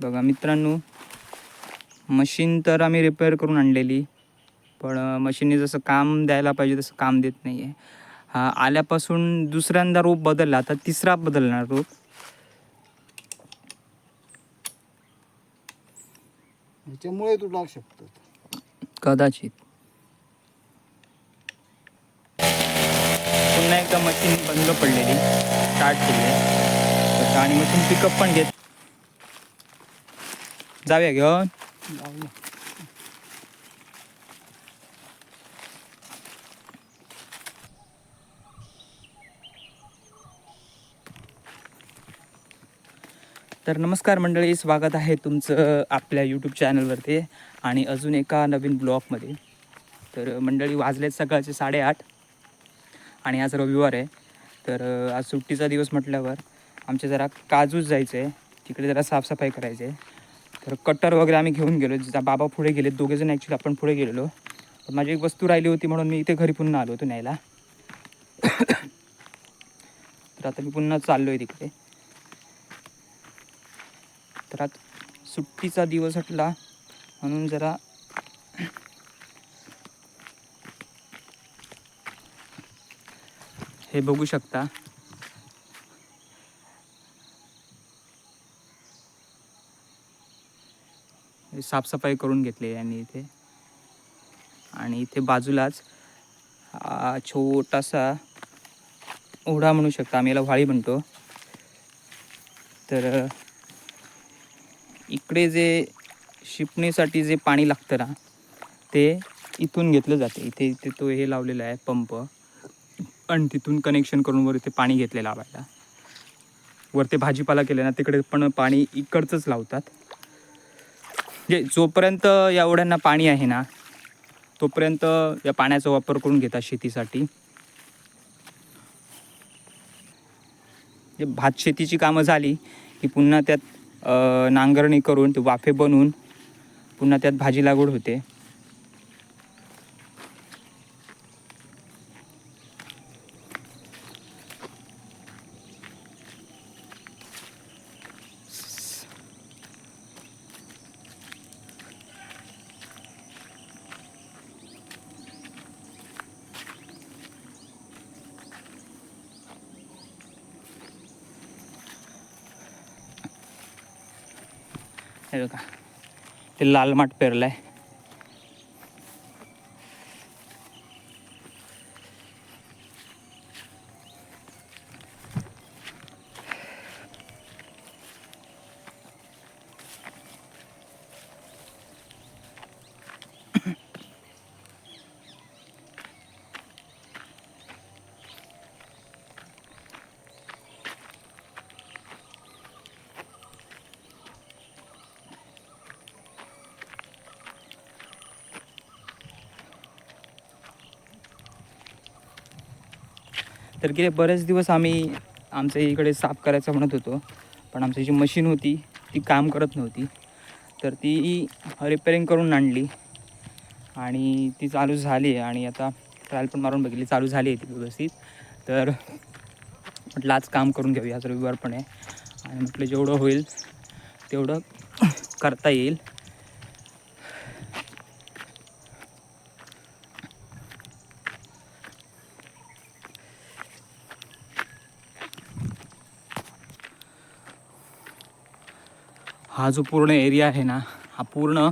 बघा मित्रांनो मशीन तर आम्ही रिपेअर करून आणलेली पण मशीनने जसं काम द्यायला पाहिजे तसं काम देत नाही आहे हा आल्यापासून दुसऱ्यांदा रोप बदलला आता तिसरा बदलणार रोप ह्याच्यामुळे तू लागू शकतो. कदाचित. पुन्हा एकदा मशीन बंद पडलेली स्टार्ट केली आणि मशीन पिकअप पण घेत जाऊया घेऊन. तर नमस्कार मंडळी स्वागत आहे तुमचं आपल्या यूट्यूब चॅनलवरती आणि अजून एका नवीन ब्लॉगमध्ये. तर मंडळी वाजलेत सकाळचे साडेआठ आणि आज रविवार आहे. तर आज सुट्टीचा दिवस म्हटल्यावर आमचे जरा काजूच जायचं आहे तिकडे जरा साफसफाई करायची आहे तर कट्टर वगैरे आम्ही घेऊन गेलो. जिचा बाबा पुढे गेले दोघेजण ॲक्च्युली आपण पुढे गेलेलो. पण माझी एक वस्तू राहिली होती म्हणून मी इथे घरी पुन्हा आलो होतो न्यायला. तर आता मी पुन्हा चाललो आहे तिकडे. तर आज सुट्टीचा दिवस हटला म्हणून जरा हे बघू शकता. साफसफाई करून घेतली यांनी इथे. आणि इथे बाजूलाच छोटासा ओढा म्हणू शकता आम्ही याला व्हाळी म्हणतो. तर इकडे जे शिपणीसाठी जे पाणी लागतं ना ते इथून घेतलं जाते. इथे इथे तो हे लावलेला आहे पंप. आणि तिथून कनेक्शन करून वर इथे पाणी घेतले लावायला. वर ते भाजीपाला केले ना तिकडे पण पाणी इकडचंच लावतात. जे जोपर्यंत या ओढ्यांना पाणी आहे ना तोपर्यंत या पाण्याचा वापर करून घेतात शेतीसाठी. भात शेतीची कामं झाली की पुन्हा त्यात नांगरणी करून ते वाफे बनवून पुन्हा त्यात भाजी लागवड होते. हे बघा ते लाल माठ आहे तर गेले बरेच दिवस आम्ही आमच्या इकडे साफ करायचं म्हणत होतो पण आमची जी मशीन होती ती काम करत नव्हती. तर ती रिपेअरिंग करून आणली आणि ती चालू झाली आहे आणि आता ट्रायल पण मारून बघितली चालू झाली आहे ती व्यवस्थित. तर म्हटलं आज काम करून घेऊया आज रविवार पण आहे. आणि म्हटलं जेवढं होईल तेवढं करता येईल. हा जो पूर्ण एरिया आहे ना हा पूर्ण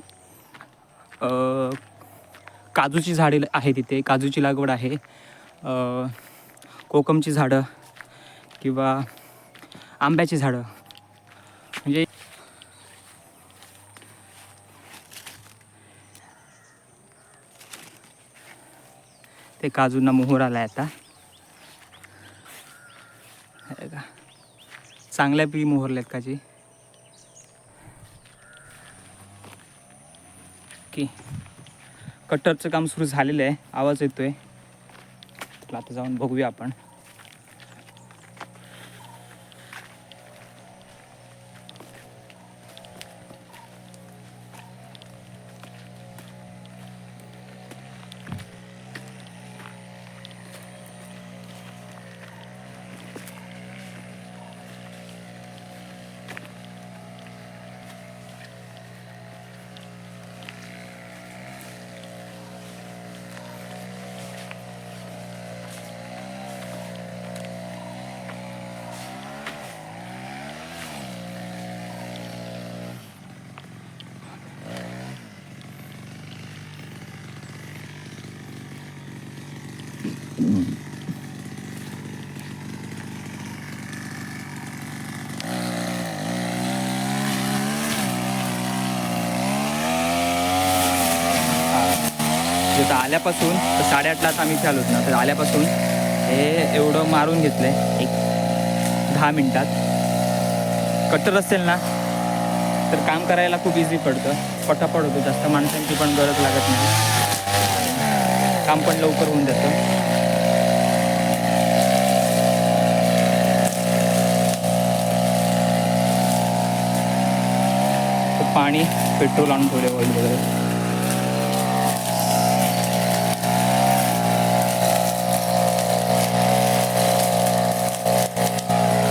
काजूची झाडे आहे तिथे. काजूची लागवड आहे. कोकमची झाडं किंवा आंब्याची झाडं. म्हणजे ते काजूंना मोहर आला आता. चांगल्या पी चांगल्यापैकी का काजी. की कटरचं काम सुरू झालेलं आहे. आवाज येतो आहे आता जाऊन बघूया आपण. तिथं आल्यापासून तर साडेआठलाच आम्ही इथे ना तर आल्यापासून हे एवढं मारून घेतलं आहे एक दहा मिनटात. कट्टर असेल ना तर काम करायला खूप इझी पडतं. पटापट होतो जास्त माणसांची पण गरज लागत नाही. काम पण लवकर होऊन जातं. पाणी पेट्रोल आणून ठेवले ऑइल वगैरे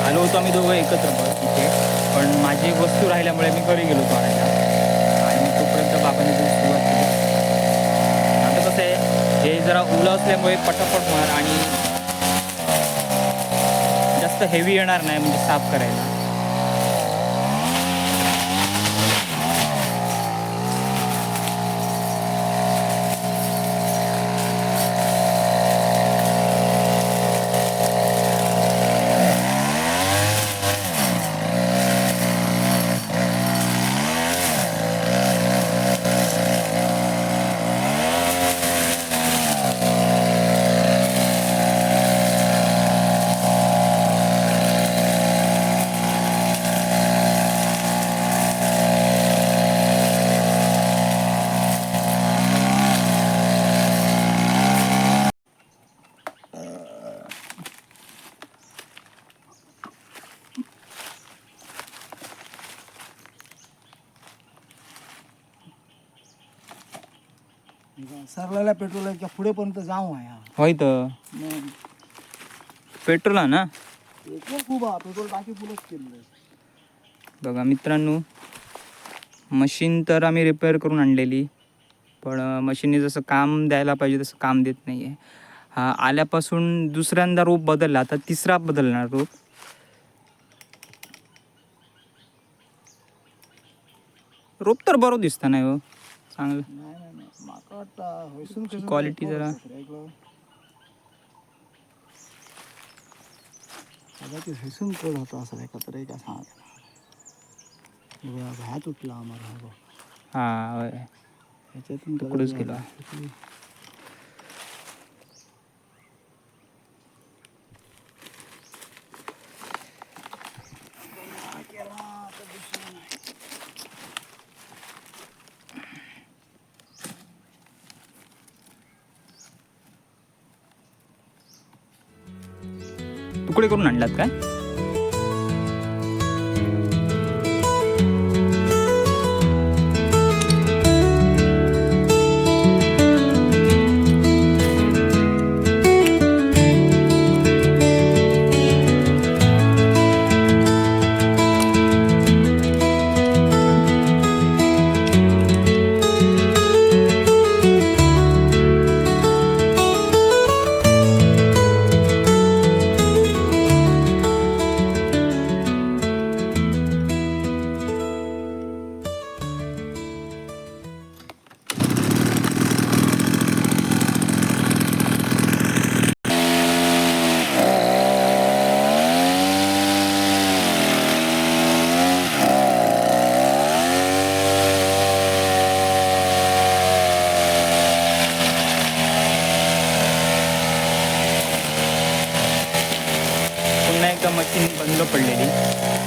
आलो होतो आम्ही दोघं एकत्र बघ तिथे पण माझी वस्तू राहिल्यामुळे मी घरी गेलो होतो आणायला. आणि तोपर्यंत बाबांनी सुरुवात केली. आता कसं आहे हे जरा ओलं असल्यामुळे पटापट होणार आणि जास्त हेवी येणार नाही म्हणजे साफ करायला. सरलेल्या पेट्रोलच्या पुढेपर्यंत जाऊ आहे हा. होय तर. मग पेट्रोल आहे ना? पेट्रोल खूप हा पेट्रोल टाकी फुलच केलेलं बघा मित्रांनो मशीन तर आम्ही रिपेअर करून आणलेली पण मशीनने जसं काम द्यायला पाहिजे तसं काम देत नाही आहे हा आल्यापासून दुसऱ्यांदा रोप बदलला आता तिसरा बदलणार रोप रोप तर बरं दिसतं नाही हो चांगलं. नाही Quality जरा- कदाचित हैसून कड होता असं एका तर एका सांग ह्या तुटला आम्हाला. हा ह्याच्यातून तुकडच कदाचित तुकडे करून आणलात काय?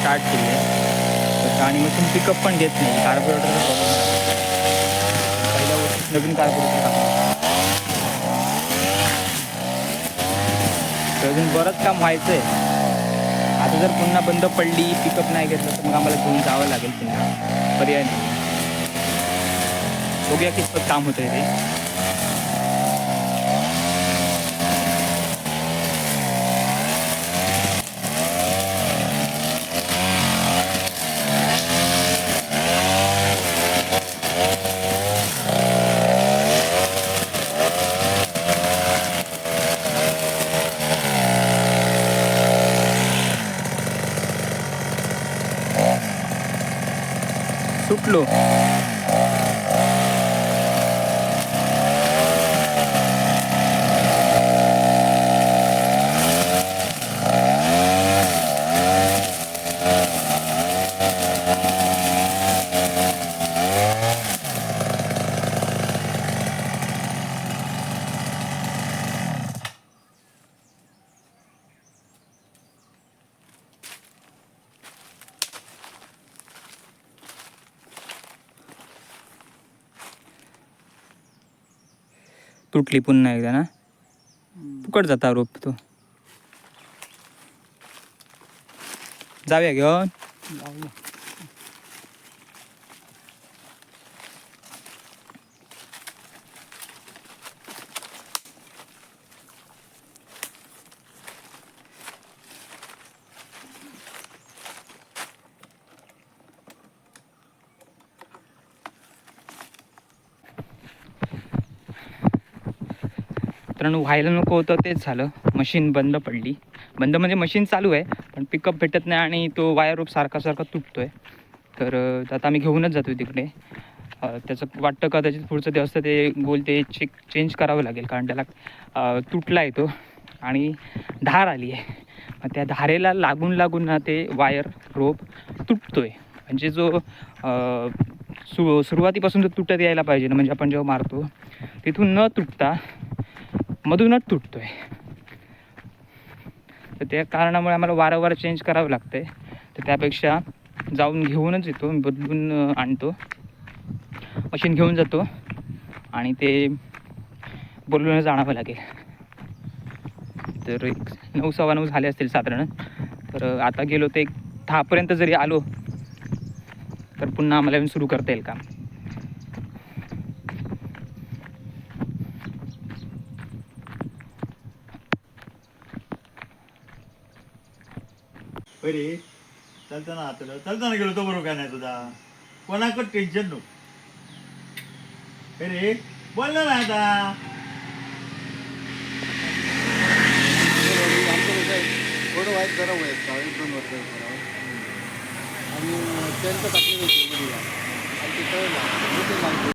स्टार्ट केली आहे. आणि मशीन पिकअप पण घेत नाही. कार्बोरेटरचा प्रॉब्लेम पहिल्या वर्षी नवीन कार्बोरेटर टाकलं. तर अजून बरंच काम व्हायचं आहे आता जर पुन्हा बंद पडली पिकअप नाही घेतलं तर मग आम्हाला घेऊन जावं लागेल पुन्हा. पर्याय नाही. बघूया कितपत काम होतं ते. Lo. तुटली पुन्हा एकदा ना? फुकट जाता रोप तो. जाऊया घेऊन. मित्रांनो व्हायला नको होतं तेच झालं. मशीन बंद पडली. बंद म्हणजे मशीन चालू आहे पण पिकअप भेटत नाही आणि तो वायर रोप सारखा सारखा आहे तर आता आम्ही घेऊनच जातो तिकडे. त्याचं वाटतं का त्याच्यात पुढचं ते असतं ते गोल ते चेक चेंज करावं लागेल कारण त्याला तुटला आहे तो. आणि धार आली आहे. मग त्या धारेला लागून लागून ना ते वायर रोप तुटतो आहे म्हणजे जो सु सुरुवातीपासून तो तुटत यायला पाहिजे ना म्हणजे आपण जेव्हा मारतो तिथून न तुटता मधूनच तुटतोय. तर त्या कारणामुळे आम्हाला वारंवार चेंज करावं लागतंय. तर त्यापेक्षा जाऊन घेऊनच येतो. बदलून आणतो. मशीन घेऊन जातो. आणि ते बोलूनच आणावं लागेल. तर एक नऊ सव्वा नऊ झाले असतील साधारण. तर आता गेलो ते एक दहापर्यंत जरी आलो तर पुन्हा आम्हाला येऊन सुरू करता येईल काम. बरे चालताना आता. चालताना गेलो तो बरोबर काय नाही तुझा. कोणाकडं टेन्शन नको. अरे बोललं ना आता. थोडं वाईट जरा वय एक दोन वर्ष आणि त्यांचं आणि ते कळलं.